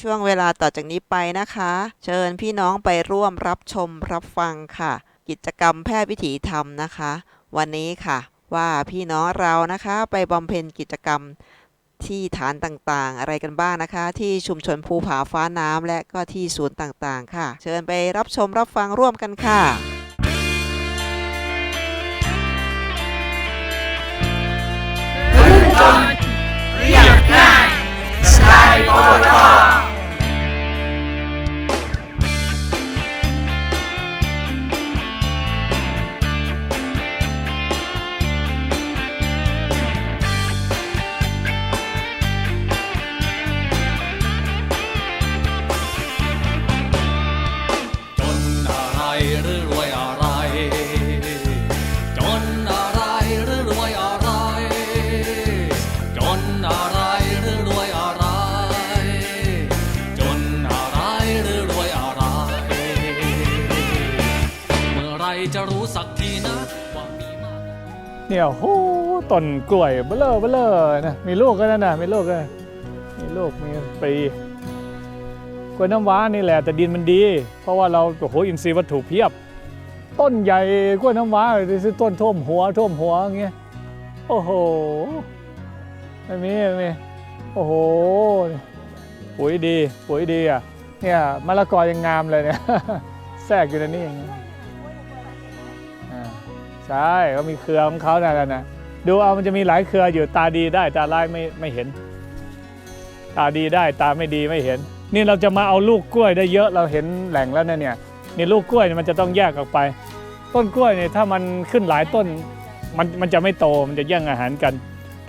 ช่วงเวลาต่อจากนี้ไปนะคะ เชิญพี่น้องไปร่วมรับชมรับฟังค่ะ กิจกรรมแพทย์วิถีธรรมนะคะ วันนี้ค่ะ ว่าพี่น้องเรานะคะไปบำเพ็ญกิจกรรมที่ฐานต่างๆ อะไรกันบ้างนะคะ ที่ชุมชนภูผาฟ้าน้ำและก็ที่ศูนย์ต่างๆ ค่ะ เชิญไปรับชมรับฟังร่วมกันค่ะจ จะรู้สักทีนะว่ามีมากเนี่ยโหต้นกล้วยเบลอเบลอนะมีลูกก็นั่นนะมีลูกก็มีลูกมีปีกล้วยน้ำว้านี่แหละ แต่ดินมันดี เพราะว่าเราโอ้โหอินทรีย์วัตถุเพียบ ต้นใหญ่กล้วยน้ำว้าดูสิต้นท่วมหัวท่วมหัวอย่างเงี้ยโอ้โหไม่มีไม่มีโอ้โหปุ๋ยดีปุ๋ยดีอะเนี่ยมะละกอยังงามเลยเนี่ยแทรกอยู่ในนี้อย่างเงี้ย ใช่เขามีเครือของเขานั่นนะดูเอามันจะมีหลายเครืออยู่ตาดีได้ตาร้ายไม่ไม่เห็น ตาดีได้ตาไม่ดีไม่เห็น นี่เราจะมาเอาลูกกล้วยได้เยอะเราเห็นแหล่งแล้วนะเนี่ยนี่ลูกกล้วยเนี่ยมันจะต้องแยกออกไป ต้นกล้วยเนี่ยถ้ามันขึ้นหลายต้นมันมันจะไม่โตมันจะแย่งอาหารกัน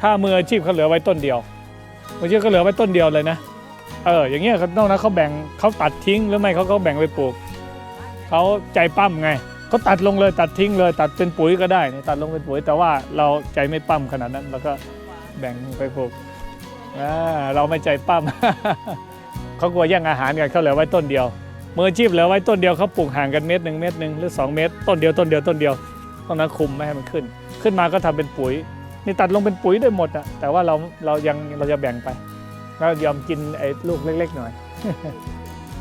ถ้ามืออาชีพเขาเหลือไว้ต้นเดียวมืออาชีพเขาเหลือไว้ต้นเดียวเลยนะเอออย่างเงี้ยนอกนั้นเขาแบ่งเขาตัดทิ้งหรือไม่เขาก็แบ่งไปปลูกเขาใจปั้มไง เขาตัดลงเลยตัดทิ้งเลย ตัดเป็นปุ๋ยก็ได้นี่ตัดลงเป็นปุ๋ย แต่ว่าเราใจไม่ปั้มขนาดนั้นเราก็แบ่งไปปลูกเราไม่ใจปั้มเขากลัวแย่งอาหารกันเขาเหลือไว้ต้นเดียวมืออาชีพเหลือไว้ต้นเดียวเขาปลูกห่างกันเม็ดหนึ่งเม็ดหนึ่งหรือ 2 เม็ดต้นเดียวต้นเดียวต้นเดียวต้องนั้นคุมไม่ให้มันขึ้น ขึ้นมาก็ทำเป็นปุ๋ย นี่ตัดลงเป็นปุ๋ยได้หมดอะแต่ว่าเราเรายังเราจะแบ่งไปเรายอมกินไอ้ลูกเล็ก ๆ หน่อย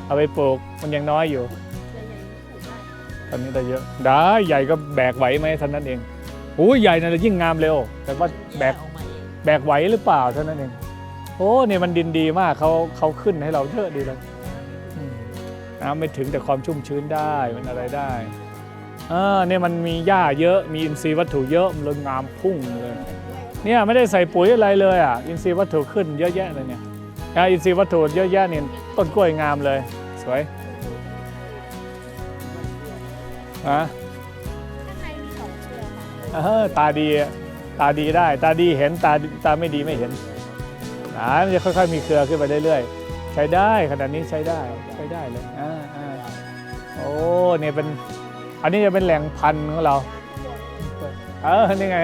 เอาไปปลูกมันยังน้อยอยู่ ตอนนี้ได้เยอะได้ใหญ่ก็แบกไหวไหมท่านนั้นเองโอ้ยใหญ่นะยิ่งงามเร็ว แต่ว่าแบกแบกไหวหรือเปล่าท่านนั้นเอง โอ้เนี่ยมันดินดีมากเขาเขาขึ้นให้เราเยอะดีเลยน้ำไม่ถึงแต่ความชุ่มชื้นได้มันอะไรได้เออเนี่ยมันมีหญ้าเยอะมีอินทรีย์วัตถุเยอะมันเลยงามพุ่งเลยเนี่ยไม่ได้ใส่ปุ๋ยอะไรเลยอะอินทรีย์วัตถุขึ้นเยอะแยะเลยเนี่ยอินทรีย์วัตถุเยอะแยะเนี่ยต้นกล้วยงามเลยสวย ฮะเออตาดีอะตาดีได้ ตาดีเห็นตาตาไม่ดีไม่เห็นอ่ามันจะค่อยๆ มีเครือขึ้นไปเรื่อยๆ ใช้ได้ขนาดนี้ใช้ได้ใช้ได้เลยอ่าอ่าโอ้เนี่ยเป็นอันนี้จะเป็นแหล่งพันธุ์ของเรา เออนี่ไง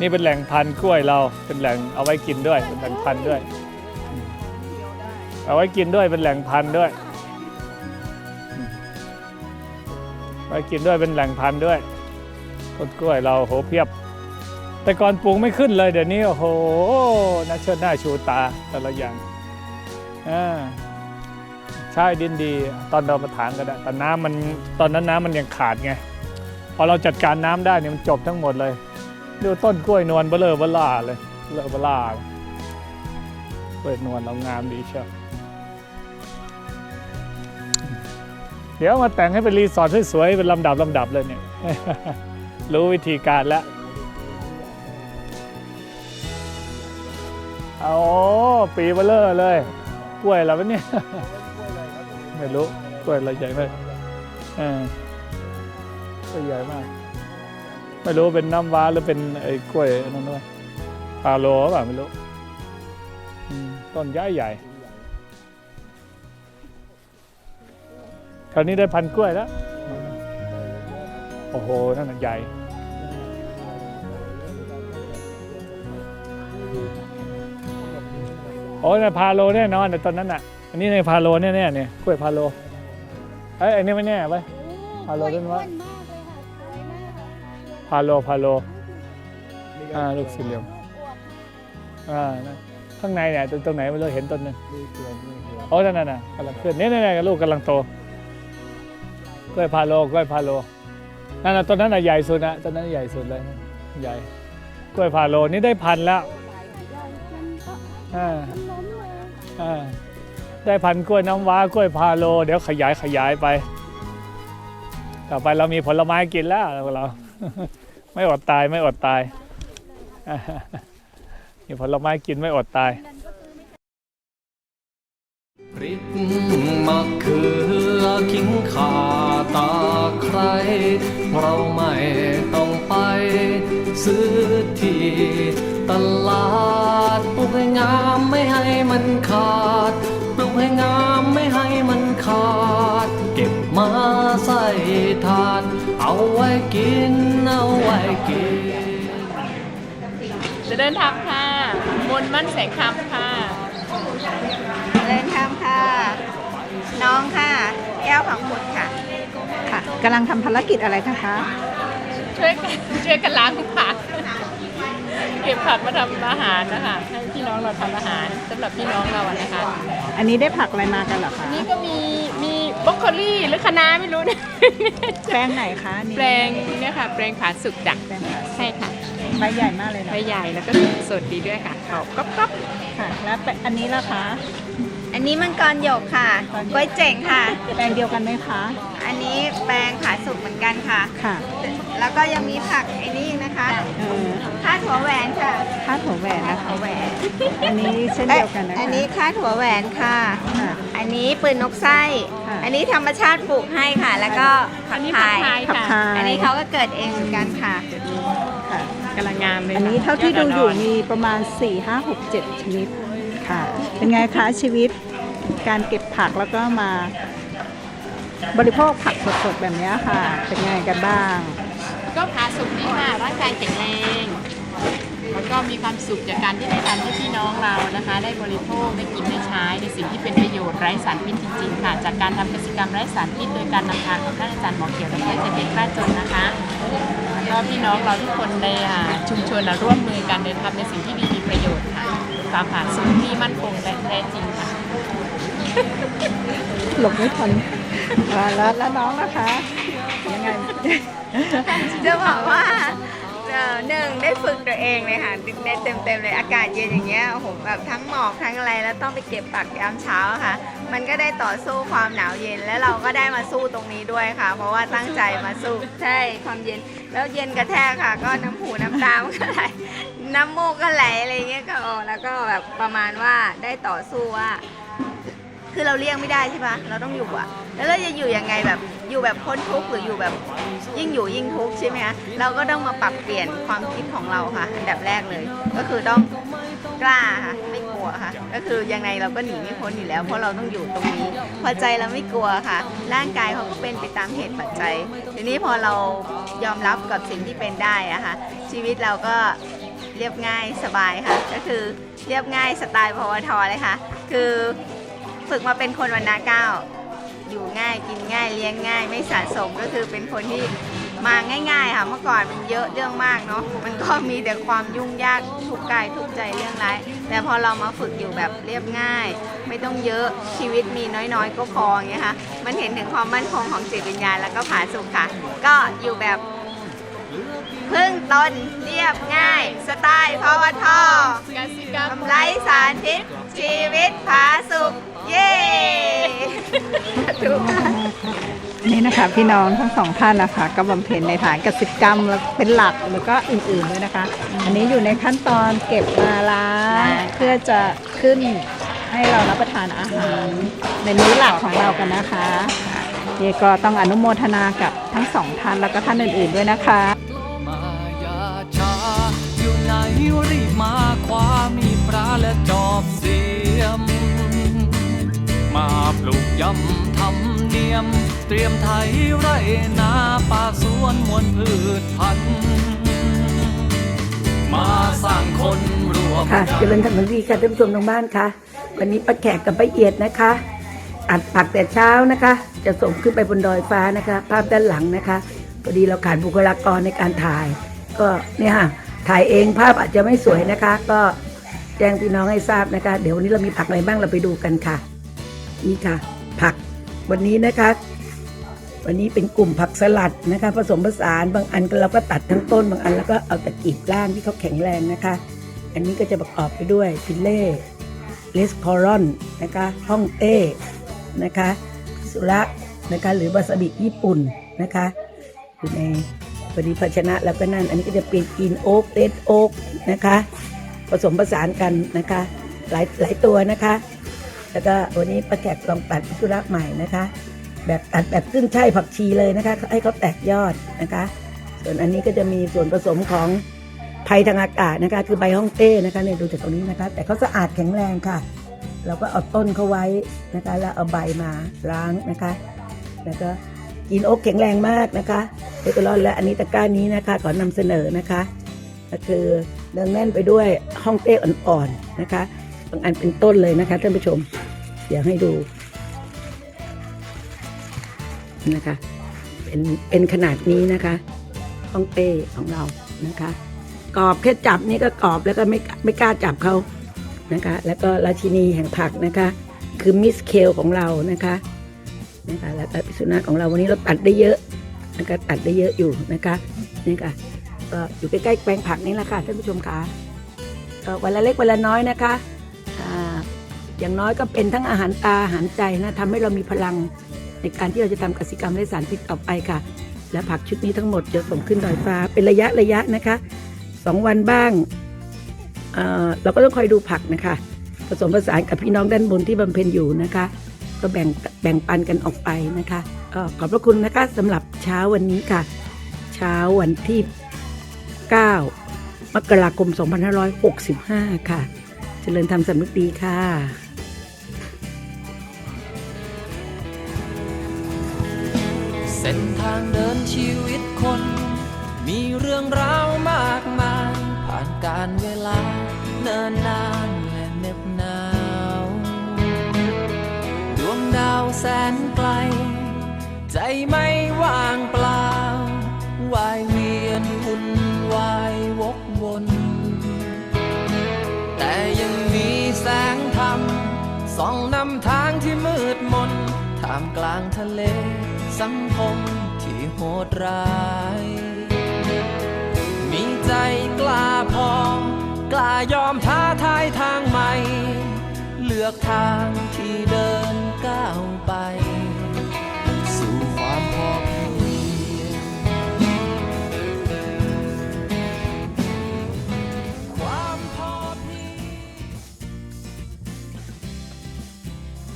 นี่เป็นแหล่งพันธุ์กล้วยเรา เป็นแหล่งเอาไว้กินด้วย เป็นแหล่งพันธุ์ด้วย เอาไว้กินด้วยเป็นแหล่งพันธุ์ด้วย ไว้กินด้วยเป็นแหล่งพันธุ์ด้วยต้นกล้วยเราโหเพียบ แต่ก่อนปลูกไม่ขึ้นเลยเดี๋ยวนี้โอ้โหน่าเชิดหน้าชูตาแต่ละอย่างอ่าใช่ดินดี ตอนเรามาถางกันแต่น้ำมันตอนนั้นน้ำมันยังขาดไงพอเราจัดการน้ำได้เนี่ยมันจบทั้งหมดเลยดูต้นกล้วยนวลเบลอเบล่าเลยเบลอเบล่ากล้วยนวลเรางามดีเชียว ดี๋ยวมาแต่งให้เป็นรีสอร์ทสวยๆเป็นลำดับลำดับเลยเนี่ย รู้วิธีการแล้วเอาปีเบลเลอร์เลย กล้วยอะไรวะเนี่ย ไม่รู้ กล้วยอะไรใหญ่มากเออกล้วยใหญ่มาก ไม่รู้เป็นน้ำว้าหรือเป็นไอ้กล้วยนั่นด้วยพาโลเปล่าไม่รู้ต้นใหญ่ใหญ่ คราวนี้ได้พันกล้วยแล้ว โอ้โห นั่นนะใหญ่ โอ้ยในพาโลแน่นอนในตอนนั้นน่ะ อันนี้ในพาโลแน่ๆเนี่ยกล้วยพาโล เอ้ยอันนี้ไม่แน่ไป พาโลด้วยวะอ้วนมากเลยค่ะสวยมากค่ะพาโลพาโล อ่าลูกสี่เหลี่ยมอ่านะพข้างในเนี่ยตรงตรงไหนไม่รู้เห็นต้นหนึงโอ้นั่นน่ะน่ะกำลังขึ้นนี่นี่นี่ลูกกำลังโต กล้วยพาโลกล้วยพาโลนั่นน่ะต้นนั้นน่ะใหญ่สุดนะต้นนั้นใหญ่สุดเลยนะใหญ่กล้วยพาโลนี่ได้พันธุ์แล้วมันก็อ่าล้มมาอ่าได้พันธุ์กล้วยน้ำว้ากล้วยพาโล เดี๋ยวขยายขยายไป ต่อไปเรามีผลไม้กินแล้วเรา ไม่อดตายไม่อดตายมีผลไม้กินไม่อดตาย เราไม่ต้องไปซื้อที่ตลาดปลูกให้งามไม่ให้มันขาดปลูกให้งามไม่ให้มันขาด เก็บมาใส่ถาด เอาไว้กิน เอาไว้กินจะเดินทางค่ะมนต์มั่นแสงคำค่ะเล่นทำค่ะ น้องค่ะ แก้วของคุณค่ะค่ะ กำลังทำภารกิจอะไรนะคะ ช่วยกันช่วยกันล้างผักเก็บผักมาทำอาหารนะคะให้พี่น้องเราทำอาหารสำหรับพี่น้องเราอะนะคะ อันนี้ได้ผักอะไรมากันเหรอคะนี่ก็มีมีบรอกโคลี่หรือคะน้าไม่รู้นะ แปลงไหนคะนี่แปลงเนี่ยค่ะ แปลงผาสุกจักแปลงผักใช่ค่ะใบใหญ่มากเลยนะใบใหญ่แล้วก็สดดีด้วยค่ะกรอบก๊อบก๊อบค่ะ แล้วแปลงอันนี้ล่ะคะ อันนี้มังกรหยกค่ะมังกรหยกกล้วยเจ๋งค่ะ แปลงเดียวกันไหมคะ อันนี้แปลงผาสุกเหมือนกันค่ะ ค่ะแล้วก็ยังมีผักไอ้นี่อีกนะคะเออข้าวถั่วแหวนค่ะคาดหัวแหวนนะคะถั่วแหวนอันนี้เช่นเอ้เดียยวกันนะคะ อันนี้ข้าวถั่วแหวนค่ะ ค่ะอันนี้ปืนนกไส้ ค่ะ อันนี้ธรรมชาติปลูกให้ค่ะ แล้วก็ผัอักนนี้ผักพายพายผักค่ะพายอันนี้เขาก็เกิดเองเหมือนกันค่ะ ค่ะ กำลังงามเลยอันนี้ค่ะเท่าที่ดูอยู่ดมีประมาณ 4 5 6 7 ชนิด ค่ะ เป็นไงคะชีวิตการเก็บผักแล้วก็มา บริโภคผักสดๆแบบนี้ค่ะ เป็นไงกันบ้าง ก็ผาสุกดีค่ะร่างกายแข็งแรงแล้วก็มีความสุขจากการที่ได้ทำให้พี่น้องเรานะคะ ได้บริโภคได้กินได้ใช้ในสิ่งที่เป็นประโยชน์ไร้สารพิษจริงๆ ค่ะ จากการทำกิจกรรมไร้สารพิษโดยการนำทางของท่านอาจารย์หมอเขียวและเพื่อนเด็กกล้าจนนะคะแล้วก็พี่น้องเราทุกคนในอ่าชุมชนน่ะร่วมมือกันในทำในสิ่งที่ดี ค่ะความผาสุกที่มั่นคงและแท้จริงค่ะ หลบไม่ทันอ่าแล้วแล้วน้องนะคะ ยังไง จะบอกว่าเอ่อหนึ่งได้ฝึกตัวเองเลยค่ะได้เต็มเต็มๆเลยอากาศเย็นอย่างเงี้ยโอ้โหแบบทั้งหมอกทั้งอะไรแล้วต้องไปเก็บปักยามเช้าอะค่ะ มันก็ได้ต่อสู้ความหนาวเย็นแล้วเราก็ได้มาสู้ตรงนี้ด้วยค่ะ เพราะว่าตั้งใจมาสู้ใช่ความเย็นแล้วเย็นกระแทกค่ะ ก็น้ำหูน้ำตามันก็ไหล น้ำมูกก็ไหลอะไรเงี้ยก็โอ้แล้วก็แบบประมาณว่าได้ต่อสู้ว่า คือเราเลี่ยงไม่ได้ใช่ปะเราต้องอยู่อะแล้วเราจะอยู่ยังไงแบบอยู่แบบพ้นทุกข์หรืออยู่แบบยิ่งอยู่ยิ่งทุกข์ใช่ไหมคะเราก็ต้องมาปรับเปลี่ยนความคิดของเราค่ะ อันดับแรกเลย ก็คือต้องกล้าค่ะไม่กลัวค่ะ ก็คือยังไงเราก็หนีไม่พ้นอยู่แล้ว เพราะเราต้องอยู่ตรงนี้ พอใจเราไม่กลัวค่ะ ร่างกายเขาก็เป็นไปตามเหตุปัจจัย ทีนี้พอเรายอมรับกับสิ่งที่เป็นได้อะค่ะชีวิตเราก็ เรียบง่ายสบายค่ะ ก็คือเรียบง่ายสไตล์พวทเลยค่ะ คือฝึกมาเป็นคนวันนาเก้า อยู่ง่ายกินง่ายเลี้ยงง่าย ไม่สะสมก็คือเป็นคนที่มาง่าย ๆ ค่ะเมื่อก่อนมันเยอะเรื่องมากเนาะมันก็มีแต่ความยุ่งยากทุกกายทุกใจเรื่องร้ายแต่พอเรามาฝึกอยู่แบบเรียบง่าย ไม่ต้องเยอะชีวิตมีน้อยๆ ก็พออย่างเงี้ยค่ะมันเห็นถึงความมั่นคงของจิตวิญญาณแล้วก็ผาสุกค่ะ ก็อยู่แบบ พึ่งตน เรียบง่าย สไตล์พวทกำไรสารพิษ ชีวิตผาสุกเย้ถูกอันนี้นะคะพี่น้องทั้งสองท่านนะคะ ก็บำเพ็ญในฐานกสิกรรมแล้วเป็นหลักแล้วก็อื่นๆด้วยนะคะ อันนี้อยู่ในขั้นตอนเก็บมาล้างเพื่อจะขึ้นให้เรารับประทานอาหารในมื้อหลักของเรากันนะคะนี่ก็ต้องอนุโมทนากับทั้งสองท่านแล้วก็ท่านอื่นๆด้วยนะคะ รีบมาคว้ามีปลาและจอบเสียม มาปลูกยำทำเนียม เตรียมไถไรนาป่าสวนมวลพืชพันธุ์มาสร้างคนรวมค่ะเจริญธรรมดีค่ะท่านผู้ชมทางบ้านค่ะ วันนี้ป้าแขกกับป้าเอียดนะคะ อัดผักแต่เช้านะคะ จะส่งขึ้นไปบนดอยฟ้านะคะ ภาพด้านหลังนะคะพอดีเราขาดบุคลากรในการถ่าย ก็เนี่ยค่ะ ถ่ายเองภาพอาจจะไม่สวยนะคะ ก็แจ้งพี่น้องให้ทราบนะคะ เดี๋ยววันนี้เรามีผักอะไรบ้างเราไปดูกันค่ะ นี่ค่ะ ผักวันนี้นะคะ วันนี้เป็นกลุ่มผักสลัดนะคะ ผสมผสานบางอันเราก็ตัดทั้งต้นบางอันแล้วก็เอาแต่กีบล่างที่เขาแข็งแรงนะคะ อันนี้ก็จะประกอบไปด้วยฟิลเล่เลสคอรอนนะคะฮ่องเต้นะคะสุระนะคะหรือวาซาบิญี่ปุ่นนะคะอยู่ใน พอดีภาชนะแล้วก็นั่น อันนี้ก็จะเป็นกินโอ๊กเ d ดโอ๊กนะคะ ผสมผสานกันนะคะ หลายหลายตัวนะคะ แล้วก็วันนี้ป้าแขกลองตัดพิชุระใหม่นะคะ แบบตัดแบบขึ้นช่ผักชีเลยนะคะ ให้เขาแตกยอดนะคะ ส่วนอันนี้ก็จะมีส่วนผสมของไผ่ทางอากาศนะคะ คือใบฮ่องเต้นะคะเนี่ยดูจากตรงนี้นะคะ แต่เขาสะอาดแข็งแรงค่ะ เราก็เอาต้นเขาไว้นะคะ แล้วเอาใบมาล้างนะคะ แล้วก็ กินโอ๊กแข็งแรงมากนะคะเอตลอนและอันนี้ตะกร้านี้นะคะขอนำเสนอนะคะ ก็คือเนืองแน่นไปด้วยฮ่องเต้อ่อนๆนะคะบางอันเป็นต้นเลยนะคะท่านผู้ชมเดี๋ยวให้ดูนะคะเป็นเป็นขนาดนี้นะคะฮ่องเต้ของเรานะคะกรอบแค่จับนี่ก็กรอบแล้วก็ไม่ไม่กล้าจับเขานะคะ แล้วก็ราชินีแห่งผักนะคะ คือมิสเคลของเรานะคะ นะคะแล้วก็พิสุนัขของเราวันนี้เราตัดได้เยอะนะคะตัดได้เยอะอยู่นะคะนี่ค่ะก็อยู่ใกล้ๆแปลงผักนี่แหละค่ะท่านผู้ชมค่ะก็วันละเล็กวันละน้อยนะคะอ่าอย่างน้อยก็เป็นทั้งอาหารตาอาหารใจนะทำให้เรามีพลังในการที่เราจะทำกสิกรรมไร้สารพิษต่อไปค่ะ และผักชุดนี้ทั้งหมดจะส่งขึ้นดอยฟ้าเป็นระยะระยะนะคะสองวันบ้างเเราก็ต้องคอยดูผักนะคะ ผสมผสานกับพี่น้องด้านบนที่บำเพ็ญอยู่นะคะ ก็แบ่งแบ่งปันกันออกไปนะคะก็ขอบพระคุณนะคะสำหรับเช้าวันนี้ค่ะ เช้าวันที่ 9 มกราคม 2565 ค่ะ เจริญธรรมสำนึกดีค่ะเส้นทางเดินชีวิตคน มีเรื่องราวมากมาย ผ่านการเวลาเนินนานและเน็บนาวาวแสนไกล ใจไม่ว่างเปล่าวายเวียนวุ่นวายวกวน แต่ยังมีแสงธรรมส่องนำทางที่มืดมนท่ามกลางทะเลสังคมที่โหดร้าย มีใจกล้าพอกล้ายอมท้าทายทางใหม่ เลือกทางที่เดิน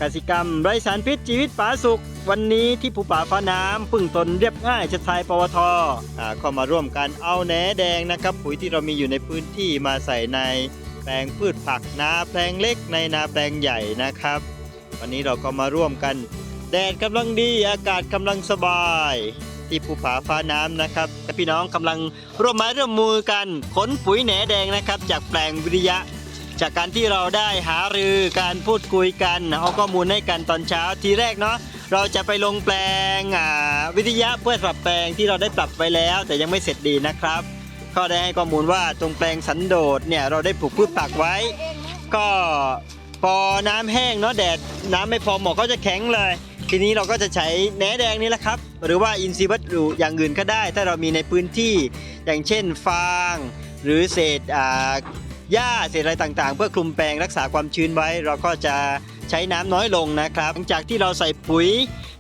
กสิกรรมไร้สารพิษชีวิตป่าสุข วันนี้ที่ภูป่าฟ้าน้ำพึ่งตนเรียบง่ายจะทายปวทอ่าเข้ามาร่วมกันเอาแหนแดงนะครับ ปุ๋ยที่เรามีอยู่ในพื้นที่มาใส่ในแปลงพืชผักนาแปลงเล็กในนาแปลงใหญ่นะครับ วันนี้เราก็มาร่วมกัน แดดกำลังดีอากาศกำลังสบาย ที่ภูผาฟ้าน้ำนะครับพี่น้องกำลังร่วมไมาร่วมมือกันขนปุ๋ยแหนแดงนะครับ จากแปลงวิริยะ จากการที่เราได้หารือการพูดคุยกันเอาข้อมูลให้กันตอนเช้าทีแรกเนาะเราจะไปลงแปลงวิทยาเพื่อปรับแปลงที่เราได้ปรับไว้แล้ว แต่ยังไม่เสร็จดีนะครับ ก็ได้ให้ข้อมูลว่าตรงแปลงสันโดษเนี่ยเราได้ปลูกพืชผักไว้ ก็พอน้ำแห้งเนาะแดดน้ำไม่พอหมอกก็จะแข็งเลย ทีนี้เราก็จะใช้แหนแดงนี่แหละครับ หรือว่าอินทรีย์วัตถุอย่างอื่นก็ได้ ถ้าเรามีในพื้นที่อย่างเช่นฟาง หรือเศษ หญ้าเศษอะไรต่างๆ เพื่อคลุมแปลงรักษาความชื้นไว้ เราก็จะใช้น้ำน้อยลงนะครับ หลังจากที่เราใส่ปุ๋ย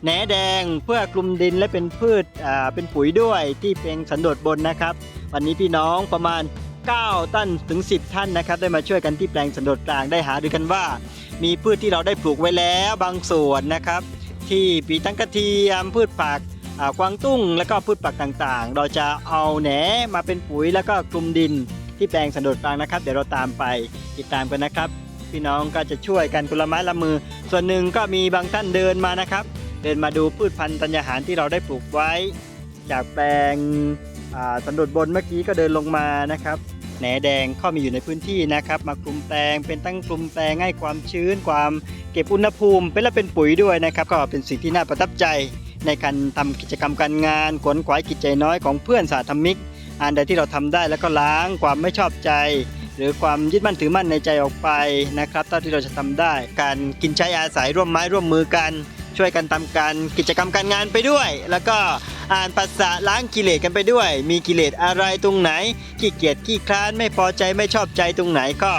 แหนแดงเพื่อคลุมดินและเป็นพืชอ่าเป็นปุ๋ยด้วยที่เป็นสันโดษบนนะครับ วันนี้พี่น้องประมาณ 9 ตันถึง 10 ท่านนะครับ ได้มาช่วยกันที่แปลงสันโดษกลางได้หาดูกันว่า มีพืชที่เราได้ปลูกไว้แล้วบางส่วนนะครับ ที่ปีตั้งกระเทียมพืชผักกวางตุ้งแล้วก็พืชผักต่างๆ เราจะเอาแหนมาเป็นปุ๋ยแล้วก็คลุมดิน ที่แปลงสันโดษกลางนะครับ เดี๋ยวเราตามไปติดตามกันนะครับ พี่น้องก็จะช่วยกันคนละไม้ละมือ ส่วนหนึ่งก็มีบางท่านเดินมานะครับ เดินมาดูพืชพันธุ์ธัญญาหารที่เราได้ปลูกไว้ จากแปลงสันโดษบนเมื่อกี้ก็เดินลงมานะครับแหนแดงเข้ามีอยู่ในพื้นที่นะครับ มาคลุมแปลงเป็นตั้งคลุมแปลงให้ความชื้น ความเก็บอุณหภูมิเป็นและเป็นปุ๋ยด้วยนะครับ ก็เป็นสิ่งที่น่าประทับใจ ในการทำกิจกรรมการงานขวนขวายกิจใจน้อยของเพื่อนสาธมิก อันใดที่เราทำได้แล้วก็ล้างความไม่ชอบใจ หรือความยึดมั่นถือมั่นในใจออกไปนะครับเท่าที่เราจะทำได้ การกินใช้อาศัยร่วมไม้ร่วมมือกัน ช่วยกันทำการกิจกรรมการงานไปด้วย แล้วก็อ่านภาษาล้างกิเลสกันไปด้วย มีกิเลสอะไรตรงไหนขี้เกียจขี้คร้านไม่พอใจไม่ชอบใจตรงไหนก็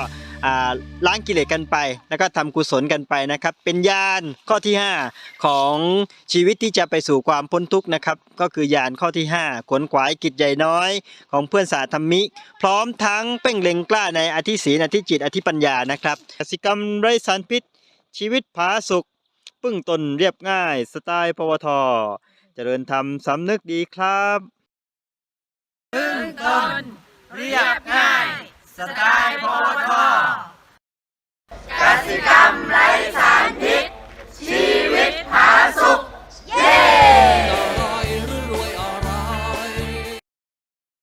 ล้างกิเลสกันไป แล้วก็ทำกุศลกันไปนะครับ เป็นญาณข้อที่ 5 ของชีวิตที่จะไปสู่ความพ้นทุกข์นะครับ ก็คือญาณข้อที่ 5 ขวนขวายกิจใหญ่น้อย ของเพื่อนสาธรรมิกพร้อมทั้งเป้งเล็งกล้าในอธิศีลอธิจิตอธิปัญญานะครับกสิกรรมไร้สารพิษ ชีวิตผาสุกปึ้งตนเรียบง่าย สไตล์ปวทเจริญธรรมสำนึกดีครับพึ่งต้น สกายพอทอกสิกรรมไร้สารพิษชีวิตผาสุกเย้